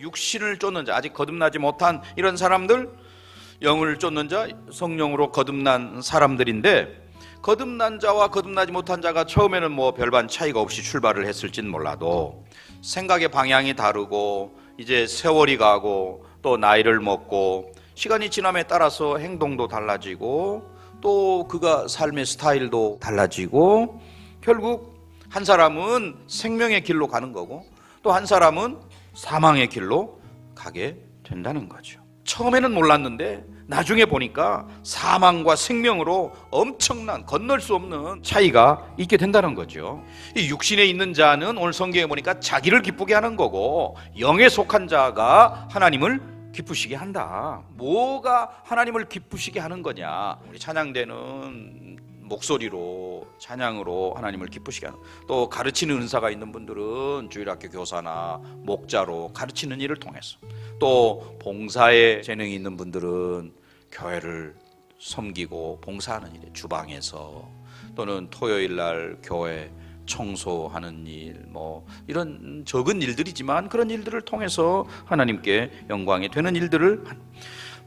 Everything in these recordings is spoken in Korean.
육신을 쫓는 자, 아직 거듭나지 못한 이런 사람들, 영을 쫓는 자, 성령으로 거듭난 사람들인데 거듭난 자와 거듭나지 못한 자가 처음에는 뭐 별반 차이가 없이 출발을 했을진 몰라도 생각의 방향이 다르고 이제 세월이 가고 또 나이를 먹고 시간이 지남에 따라서 행동도 달라지고 또 그가 삶의 스타일도 달라지고 결국 한 사람은 생명의 길로 가는 거고 또 한 사람은 사망의 길로 가게 된다는 거죠. 처음에는 몰랐는데 나중에 보니까 사망과 생명으로 엄청난 건널 수 없는 차이가 있게 된다는 거죠. 이 육신에 있는 자는 오늘 성경에 보니까 자기를 기쁘게 하는 거고 영에 속한 자가 하나님을 기쁘시게 한다. 뭐가 하나님을 기쁘시게 하는 거냐? 우리 찬양대는 목소리로 찬양으로 하나님을 기쁘시게 하는 또 가르치는 은사가 있는 분들은 주일학교 교사나 목자로 가르치는 일을 통해서 또 봉사에 재능이 있는 분들은 교회를 섬기고 봉사하는 일에 주방에서 또는 토요일 날 교회 청소하는 일, 뭐 이런 적은 일들이지만 그런 일들을 통해서 하나님께 영광이 되는 일들을 한-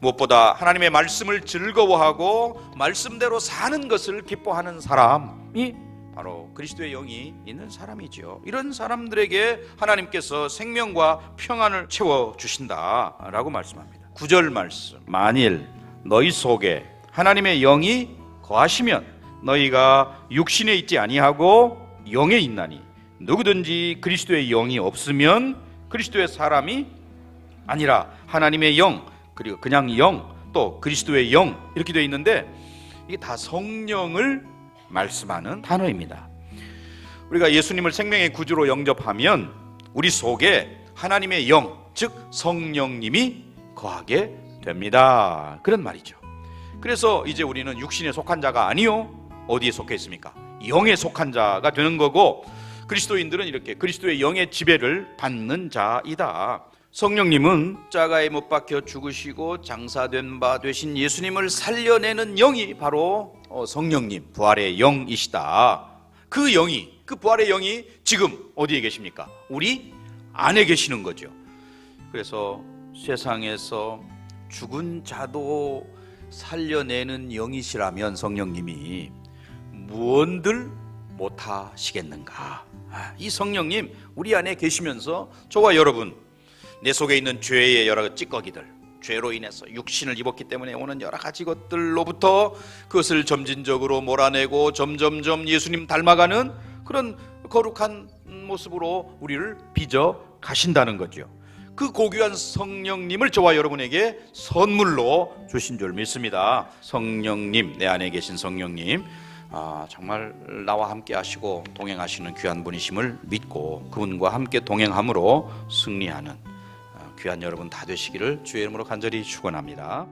무엇보다 하나님의 말씀을 즐거워하고 말씀대로 사는 것을 기뻐하는 사람이 바로 그리스도의 영이 있는 사람이죠. 이런 사람들에게 하나님께서 생명과 평안을 채워 주신다라고 말씀합니다. 구절 말씀. 만일 너희 속에 하나님의 영이 거하시면 너희가 육신에 있지 아니하고 영에 있나니 누구든지 그리스도의 영이 없으면 그리스도의 사람이 아니라 하나님의 영 그리고 그냥 영 또 그리스도의 영 이렇게 되어 있는데 이게 다 성령을 말씀하는 단어입니다. 우리가 예수님을 생명의 구주로 영접하면 우리 속에 하나님의 영, 즉 성령님이 거하게 됩니다. 그런 말이죠. 그래서 이제 우리는 육신에 속한 자가 아니요 어디에 속해 있습니까? 영에 속한 자가 되는 거고 그리스도인들은 이렇게 그리스도의 영의 지배를 받는 자이다. 성령님은 자가에 못 박혀 죽으시고 장사된 바 되신 예수님을 살려내는 영이 바로 어, 성령님 부활의 영이시다. 그 영이 그 부활의 영이 지금 어디에 계십니까? 우리 안에 계시는 거죠. 그래서 세상에서 죽은 자도 살려내는 영이시라면 성령님이 무언들 못하시겠는가? 아, 이 성령님 우리 안에 계시면서 저와 여러분 내 속에 있는 죄의 여러 찌꺼기들 죄로 인해서 육신을 입었기 때문에 오는 여러 가지 것들로부터 그것을 점진적으로 몰아내고 점점점 예수님 닮아가는 그런 거룩한 모습으로 우리를 빚어 가신다는 거죠. 그 고귀한 성령님을 저와 여러분에게 선물로 주신 줄 믿습니다. 성령님, 내 안에 계신 성령님, 아, 정말 나와 함께 하시고 동행하시는 귀한 분이심을 믿고 그분과 함께 동행함으로 승리하는 아, 귀한 여러분 다 되시기를 주의 이름으로 간절히 축원합니다.